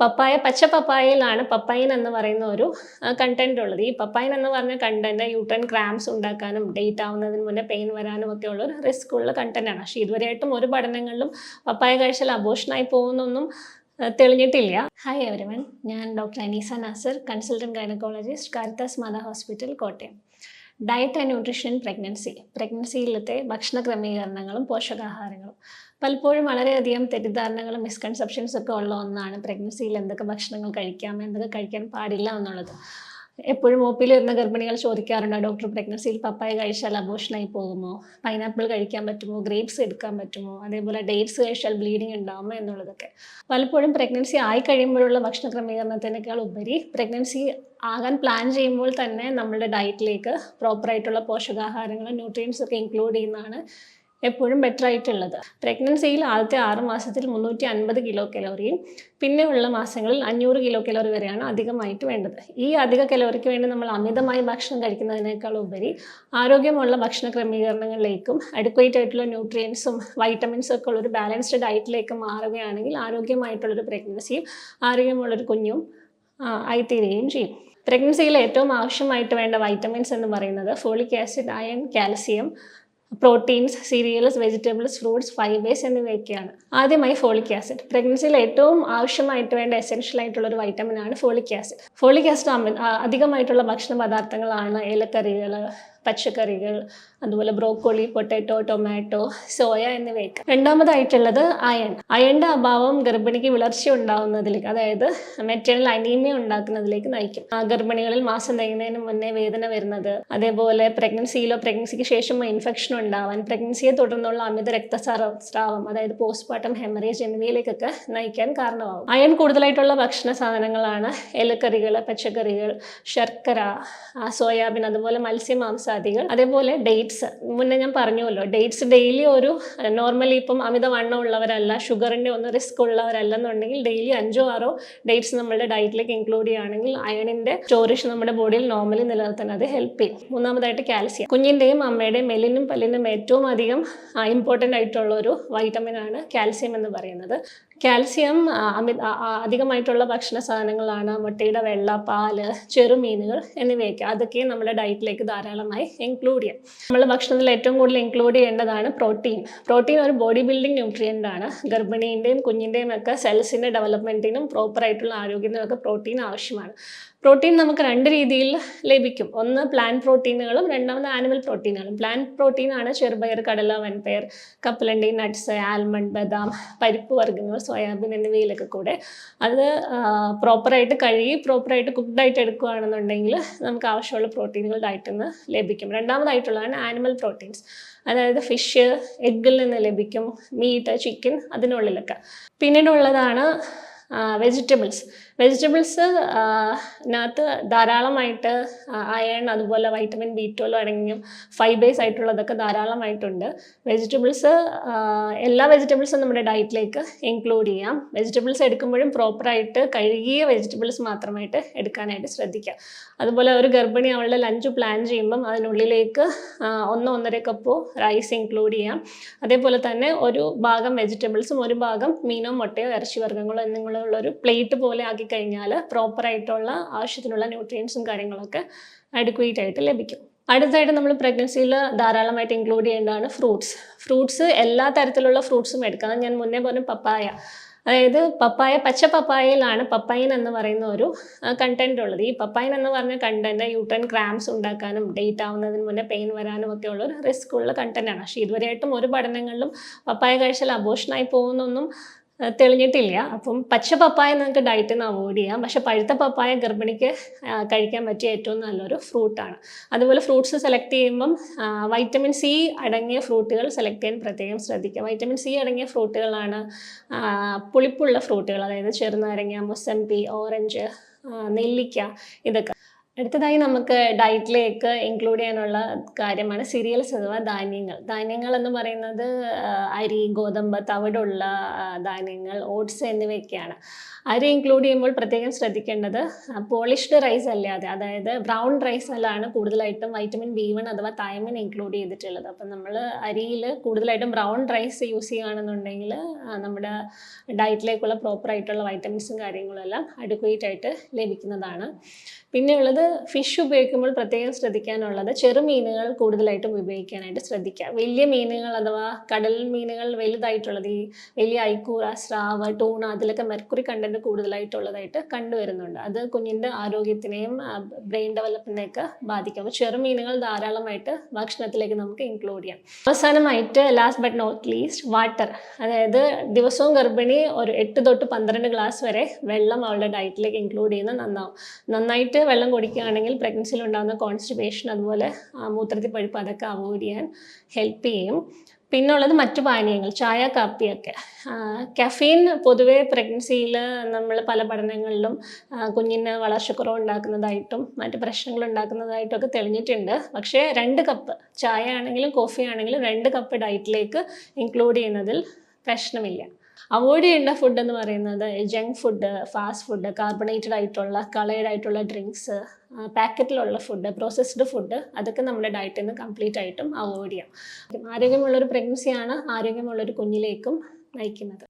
പപ്പായ പച്ച പപ്പായയിലാണ് പപ്പായൻ എന്ന് പറയുന്ന ഒരു കണ്ടന്റ് ഉള്ളത്. ഈ പപ്പായൻ എന്ന് പറഞ്ഞ കണ്ടന്റ് യൂട്രൻ ക്രാംസ് ഉണ്ടാക്കാനും ഡേറ്റ് ആവുന്നതിന് മുന്നേ പെയിൻ വരാനും ഒക്കെ ഉള്ള ഒരു റിസ്ക് ഉള്ള കണ്ടന്റ് ആണ്. പക്ഷേ ഇതുവരെയായിട്ടും ഒരു പഠനങ്ങളിലും പപ്പായ കഴിച്ചാൽ അബോഷനായി പോകുന്നൊന്നും തെളിഞ്ഞിട്ടില്ല. ഹായ് എവരിവൺ ഞാൻ doctor Aneesa Nasar consultant gynaecologist Caritas Matha hospital Kottayam. Diet and nutrition pregnancy പ്രഗ്നൻസിയിലത്തെ ഭക്ഷണ ക്രമീകരണങ്ങളും പോഷകാഹാരങ്ങളും. പലപ്പോഴും വളരെയധികം തെറ്റിദ്ധാരണകളും മിസ്കൺസെപ്ഷൻസ് ഒക്കെ ഉള്ള ഒന്നാണ് പ്രഗ്നൻസിയിൽ എന്തൊക്കെ ഭക്ഷണങ്ങൾ കഴിക്കാം എന്തൊക്കെ കഴിക്കാൻ പാടില്ല എന്നുള്ളത്. എപ്പോഴും ഒ വരുന്ന ഗർഭിണികൾ ചോദിക്കാറുണ്ട് ഡോക്ടർ പ്രഗ്നൻസിയിൽ പപ്പായ കഴിച്ചാൽ അബോഷനായി പോകുമോ? പൈനാപ്പിൾ കഴിക്കാൻ പറ്റുമോ? ഗ്രേപ്സ് എടുക്കാൻ പറ്റുമോ? അതേപോലെ ഡേറ്റ്സ് കഴിച്ചാൽ ബ്ലീഡിങ് ഉണ്ടാകുമോ എന്നുള്ളതൊക്കെ. പലപ്പോഴും പ്രഗ്നൻസി ആയി കഴിയുമ്പോഴുള്ള ഭക്ഷണ ക്രമീകരണത്തിനേക്കാൾ ഉപരി പ്രഗ്നൻസി ആകാൻ പ്ലാൻ ചെയ്യുമ്പോൾ തന്നെ നമ്മുടെ ഡയറ്റിലേക്ക് പ്രോപ്പറായിട്ടുള്ള പോഷകാഹാരങ്ങളും ന്യൂട്രിയൻസ് ഒക്കെ ഇൻക്ലൂഡ് ചെയ്യുന്നതാണ് എപ്പോഴും ബെറ്റർ ആയിട്ടുള്ളത്. പ്രഗ്നൻസിയിൽ ആദ്യത്തെ ആറ് മാസത്തിൽ മുന്നൂറ്റി അൻപത് കിലോ കലോറിയും പിന്നെയുള്ള മാസങ്ങളിൽ അഞ്ഞൂറ് കിലോ കലോറി വരെയാണ് അധികമായിട്ട് വേണ്ടത്. ഈ അധിക കലോറിക്ക് വേണ്ടി നമ്മൾ അമിതമായി ഭക്ഷണം കഴിക്കുന്നതിനേക്കാൾ ഉപരി ആരോഗ്യമുള്ള ഭക്ഷണ ക്രമീകരണങ്ങളിലേക്കും അഡ്ക്വേറ്റ് ആയിട്ടുള്ള ന്യൂട്രിയൻസും വൈറ്റമിൻസും ഒക്കെ ഉള്ള ഒരു ബാലൻസ്ഡ് ഡയറ്റിലേക്ക് മാറുകയാണെങ്കിൽ ആരോഗ്യമായിട്ടുള്ളൊരു പ്രഗ്നൻസിയും ആരോഗ്യമുള്ളൊരു കുഞ്ഞും ആയിത്തീരുകയും ചെയ്യും. പ്രഗ്നൻസിയിൽ ഏറ്റവും ആവശ്യമായിട്ട് വേണ്ട വൈറ്റമിൻസ് എന്ന് പറയുന്നത് folic acid iron calcium proteins cereals vegetables fruits fibres എന്നിവയൊക്കെയാണ്. ആദ്യമായി ഫോളിക് ആസിഡ് പ്രഗ്നൻസിയിൽ ഏറ്റവും ആവശ്യമായിട്ട് വേണ്ട എസെൻഷ്യൽ ആയിട്ടുള്ള ഒരു വൈറ്റമിൻ ആണ് ഫോളിക് ആസിഡ് ഫോളിക് ആസിഡ് അധികമായിട്ടുള്ള ഭക്ഷണ പദാർത്ഥങ്ങളാണ് ഇലക്കറികൾ പച്ചക്കറികൾ അതുപോലെ ബ്രോക്കോളി പൊട്ടാറ്റോ ടൊമാറ്റോ സോയ എന്നിവയൊക്കെ. രണ്ടാമതായിട്ടുള്ളത് അയൺ. അയണിന്റെ അഭാവം ഗർഭിണിക്ക് വിളർച്ച ഉണ്ടാവുന്നതിലേക്ക് അതായത് മെറ്റേണൽ അനീമിയ ഉണ്ടാക്കുന്നതിലേക്ക് നയിക്കും. ഗർഭിണികളിൽ മാസം തികയുന്നതിന് മുന്നേ വേദന വരുന്നത് അതേപോലെ പ്രഗ്നൻസിയിലോ പ്രഗ്നൻസിക്ക് ശേഷം ഇൻഫെക്ഷൻ ഉണ്ടാവാൻ പ്രഗ്നൻസിയെ തുടർന്നുള്ള അമിത രക്തസ്രാവം അതായത് പോസ്റ്റ്മോർട്ടം ഹെമറേജ് എന്നിവയിലേക്കൊക്കെ നയിക്കാൻ കാരണമാകും. അയൺ കൂടുതലായിട്ടുള്ള ഭക്ഷണ സാധനങ്ങളാണ് ഇലക്കറികൾ പച്ചക്കറികൾ ശർക്കര സോയാബീൻ അതുപോലെ മത്സ്യമാംസാദികൾ അതേപോലെ ഡേറ്റ്സ് മുന്നേ ഞാൻ പറഞ്ഞുവല്ലോ ഡേറ്റ്സ് ഡെയിലി ഒരു നോർമലി ഇപ്പം അമിത വണ്ണം ഉള്ളവരല്ല ഷുഗറിന്റെ ഒന്നും റിസ്ക് ഉള്ളവരല്ലെന്നുണ്ടെങ്കിൽ ഡെയിലി അഞ്ചോ ആറോ ഡേറ്റ്സ് നമ്മുടെ ഡയറ്റിലേക്ക് ഇൻക്ലൂഡ് ചെയ്യുകയാണെങ്കിൽ അയണിന്റെ സ്റ്റോറേജ് നമ്മുടെ ബോഡിയിൽ നോർമലി നിലനിർത്താൻ അത് ഹെൽപ്പ് ചെയ്യും. മൂന്നാമതായിട്ട് കാൽസ്യം കുഞ്ഞിന്റെയും അമ്മയുടെയും മെല്ലിനും പല്ലിനും ഏറ്റവും അധികം ഇമ്പോർട്ടന്റ് ആയിട്ടുള്ള ഒരു വൈറ്റമിൻ ആണ് കാൽസ്യം എന്ന് പറയുന്നത്. കാൽസ്യം ആ, അമി ആ, ആ, അധികമായിട്ടുള്ള ഭക്ഷണ സാധനങ്ങളാണ് മുട്ടയുടെ വെള്ള പാൽ ചെറുമീനുകൾ എന്നിവയൊക്കെ. അതൊക്കെ നമ്മുടെ ഡയറ്റിലേക്ക് ധാരാളമായി ഇൻക്ലൂഡ് ചെയ്യാം. നമ്മൾ ഭക്ഷണത്തിൽ ഏറ്റവും കൂടുതൽ ഇൻക്ലൂഡ് ചെയ്യേണ്ടതാണ് പ്രോട്ടീൻ പ്രോട്ടീൻ ഒരു ബോഡി ബിൽഡിംഗ് ന്യൂട്രിയന്റ് ആണ്. ഗർഭിണീന്റെയും കുഞ്ഞിന്റെയും ഒക്കെ സെൽസിന്റെ ഡെവലപ്മെന്റിനും പ്രോപ്പറായിട്ടുള്ള ആരോഗ്യത്തിനും ഒക്കെ പ്രോട്ടീൻ ആവശ്യമാണ്. പ്രോട്ടീൻ നമുക്ക് രണ്ട് രീതിയിൽ ലഭിക്കും. ഒന്ന് പ്ലാൻ പ്രോട്ടീനുകളും രണ്ടാമത് ആനിമൽ പ്രോട്ടീനുകളും പ്ലാൻ പ്രോട്ടീൻ ആണ് ചെറുപയർ കടല വൻപയർ കപ്പലണ്ടി നട്ട്സ് ആൽമണ്ട് ബദാം പരിപ്പ് വർഗങ്ങൾ സോയാബീൻ എന്നിവയിലൊക്കെ കൂടെ. അത് പ്രോപ്പറായിട്ട് കഴുകി പ്രോപ്പറായിട്ട് കുക്ക്ഡായിട്ട് എടുക്കുകയാണെന്നുണ്ടെങ്കിൽ നമുക്ക് ആവശ്യമുള്ള പ്രോട്ടീനുകൾ ഡയറ്റിൽ നിന്ന് ലഭിക്കും. രണ്ടാമതായിട്ടുള്ളതാണ് ആനിമൽ പ്രോട്ടീൻസ് അതായത് ഫിഷ് എഗ്ഗിൽ നിന്ന് ലഭിക്കും. മീറ്റ് ചിക്കൻ അതിനുള്ളിലൊക്കെ. പിന്നീടുള്ളതാണ് വെജിറ്റബിൾസ് വെജിറ്റബിൾസ് നകത്ത് ധാരാളമായിട്ട് അയൺ അതുപോലെ വൈറ്റമിൻ ബി ട്വൽവ് അടങ്ങിയും ഫൈബേഴ്സ് ആയിട്ടുള്ളതൊക്കെ ധാരാളമായിട്ടുണ്ട്. വെജിറ്റബിൾസ് എല്ലാ വെജിറ്റബിൾസും നമ്മുടെ ഡയറ്റിലേക്ക് ഇൻക്ലൂഡ് ചെയ്യാം. വെജിറ്റബിൾസ് എടുക്കുമ്പോഴും പ്രോപ്പറായിട്ട് കഴുകിയ വെജിറ്റബിൾസ് മാത്രമായിട്ട് എടുക്കാനായിട്ട് ശ്രദ്ധിക്കുക അതുപോലെ ഒരു ഗർഭിണി അവളുടെ ലഞ്ച് പ്ലാൻ ചെയ്യുമ്പം അതിനുള്ളിലേക്ക് ഒന്ന് ഒന്നര കപ്പോ റൈസ് ഇൻക്ലൂഡ് ചെയ്യാം. അതേപോലെ തന്നെ ഒരു ഭാഗം വെജിറ്റബിൾസും ഒരു ഭാഗം മീനോ മുട്ടയോ ഇറച്ചി വർഗങ്ങളോ എന്നിങ്ങനെയുള്ള ഒരു പ്ലേറ്റ് പോലെ ആക്കി കഴിഞ്ഞാൽ പ്രോപ്പറായിട്ടുള്ള ആവശ്യത്തിനുള്ള ന്യൂട്രിയൻസും കാര്യങ്ങളൊക്കെ അഡിക്വേറ്റ് ആയിട്ട് ലഭിക്കും. അടുത്തായിട്ട് നമ്മൾ പ്രഗ്നൻസിയിൽ ധാരാളമായിട്ട് ഇൻക്ലൂഡ് ചെയ്യേണ്ടതാണ് ഫ്രൂട്ട്സ് ഫ്രൂട്ട്സ് എല്ലാ തരത്തിലുള്ള ഫ്രൂട്ട്സും എടുക്കാം. ഞാൻ മുന്നേ പറഞ്ഞു പപ്പായ. അതായത് പപ്പായ പച്ച പപ്പായയിലാണ് പപ്പായൻ എന്ന് പറയുന്ന ഒരു കണ്ടന്റ് ഉള്ളത്. ഈ പപ്പായൻ എന്ന് പറഞ്ഞ കണ്ടന്റ് യൂട്രൻ ക്രാംസ് ഉണ്ടാക്കാനും ഡേറ്റ് ആവുന്നതിന് മുന്നേ പെയിൻ വരാനും ഒക്കെ ഉള്ള ഒരു റിസ്ക് ഉള്ള കണ്ടന്റ് ആണ്. പക്ഷേ ഇതുവരെയായിട്ടും ഒരു പഠനങ്ങളിലും പപ്പായ കഴിച്ചാൽ അബോഷനായി പോകുന്നൊന്നും തെളിഞ്ഞിട്ടില്ല. അപ്പം പച്ച പപ്പായ നിങ്ങൾക്ക് ഡയറ്റിൽ നിന്ന് അവോയ്ഡ് ചെയ്യാം. പക്ഷെ പഴുത്ത പപ്പായ ഗർഭിണിക്ക് കഴിക്കാൻ പറ്റിയ ഏറ്റവും നല്ലൊരു ഫ്രൂട്ടാണ് അതുപോലെ ഫ്രൂട്ട്സ് സെലക്ട് ചെയ്യുമ്പം വൈറ്റമിൻ സി അടങ്ങിയ ഫ്രൂട്ടുകൾ സെലക്ട് ചെയ്യാൻ പ്രത്യേകം ശ്രദ്ധിക്കുക. വൈറ്റമിൻ സി അടങ്ങിയ ഫ്രൂട്ടുകളാണ് പുളിപ്പുള്ള ഫ്രൂട്ടുകൾ അതായത് ചെറുനാരങ്ങ മുസമ്പി ഓറഞ്ച് നെല്ലിക്ക ഇതൊക്കെ അടുത്തതായി നമുക്ക് ഡയറ്റിലേക്ക് ഇൻക്ലൂഡ് ചെയ്യാനുള്ള കാര്യമാണ് സീരിയൽസ് അഥവാ ധാന്യങ്ങൾ. ധാന്യങ്ങൾ എന്ന് പറയുന്നത് അരി ഗോതമ്പ് തവിടുള്ള ധാന്യങ്ങൾ ഓട്സ് എന്നിവയൊക്കെയാണ്. അരി ഇൻക്ലൂഡ് ചെയ്യുമ്പോൾ പ്രത്യേകം ശ്രദ്ധിക്കേണ്ടത് പോളിഷ്ഡ് റൈസ് അല്ലാതെ അതായത് ബ്രൗൺ റൈസ് അല്ലാണ് കൂടുതലായിട്ടും വൈറ്റമിൻ ബി വൺ അഥവാ തൈമിൻ ഇൻക്ലൂഡ് ചെയ്തിട്ടുള്ളത്. അപ്പം നമ്മൾ അരിയിൽ കൂടുതലായിട്ടും ബ്രൗൺ റൈസ് യൂസ് ചെയ്യുകയാണെന്നുണ്ടെങ്കിൽ നമ്മുടെ ഡയറ്റിലേക്കുള്ള പ്രോപ്പറായിട്ടുള്ള വൈറ്റമിൻസും കാര്യങ്ങളും എല്ലാം അഡ്വക്കേറ്റ് ആയിട്ട് ലഭിക്കുന്നതാണ്. പിന്നെയുള്ളത് ഫിഷ് ഉപയോഗിക്കുമ്പോൾ പ്രത്യേകം ശ്രദ്ധിക്കാനുള്ളത് ചെറുമീനുകൾ കൂടുതലായിട്ടും ഉപയോഗിക്കാനായിട്ട് ശ്രദ്ധിക്കുക. വലിയ മീനുകൾ അഥവാ കടൽ മീനുകൾ വലുതായിട്ടുള്ളത് ഈ വലിയ ഐക്കൂറ സ്രാവ് ടൂണ അതിലൊക്കെ മെർക്കുറി കണ്ടന്റ് കൂടുതലായിട്ടുള്ളതായിട്ട് കണ്ടുവരുന്നുണ്ട്. അത് കുഞ്ഞിന്റെ ആരോഗ്യത്തിനെയും ബ്രെയിൻ ഡെവലപ്മെന്റിനെയൊക്കെ ബാധിക്കും. അപ്പോൾ ചെറുമീനുകൾ ധാരാളമായിട്ട് ഭക്ഷണത്തിലേക്ക് നമുക്ക് ഇൻക്ലൂഡ് ചെയ്യാം. അവസാനമായിട്ട് last but not least water അതായത് ദിവസവും ഗർഭിണി ഒരു എട്ട് തൊട്ട് പന്ത്രണ്ട് ഗ്ലാസ് വരെ വെള്ളം അവളുടെ ഡയറ്റിലേക്ക് ഇൻക്ലൂഡ് ചെയ്യുന്നത് നന്നാവും. നന്നായിട്ട് വെള്ളം കുടിക്കുകയാണെങ്കിൽ പ്രഗ്നൻസിയിൽ ഉണ്ടാകുന്ന കോൺസ്റ്റിബേഷൻ അതുപോലെ മൂത്രത്തിൽ പഴുപ്പ് അതൊക്കെ അവോയ്ഡ് ചെയ്യാൻ ഹെൽപ്പ് ചെയ്യും. പിന്നുള്ളത് മറ്റു പാനീയങ്ങൾ ചായ കാപ്പിയൊക്കെ. കഫീൻ പൊതുവേ പ്രഗ്നൻസിയിൽ നമ്മൾ പല പഠനങ്ങളിലും കുഞ്ഞിന് വളർച്ചക്കുറവ് ഉണ്ടാക്കുന്നതായിട്ടും മറ്റ് പ്രശ്നങ്ങൾ ഉണ്ടാക്കുന്നതായിട്ടും ഒക്കെ തെളിഞ്ഞിട്ടുണ്ട്. പക്ഷേ രണ്ട് കപ്പ് ചായ ആണെങ്കിലും കോഫി ആണെങ്കിലും രണ്ട് കപ്പ് ഡയറ്റിലേക്ക് ഇൻക്ലൂഡ് ചെയ്യുന്നതിൽ പ്രശ്നമില്ല. അവോയ്ഡ് ചെയ്യേണ്ട ഫുഡ് എന്ന് പറയുന്നത് junk food fast food carbonated ആയിട്ടുള്ള കളേഡ് ആയിട്ടുള്ള ഡ്രിങ്ക്സ് പാക്കറ്റിലുള്ള ഫുഡ് പ്രോസസ്ഡ് ഫുഡ് അതൊക്കെ നമ്മുടെ ഡയറ്റിൽ നിന്ന് കംപ്ലീറ്റ് ആയിട്ടും അവോയ്ഡ് ചെയ്യാം. ആരോഗ്യമുള്ളൊരു പ്രഗ്നൻസിയാണ് ആരോഗ്യമുള്ളൊരു കുഞ്ഞിലേക്കും നയിക്കുന്നത്.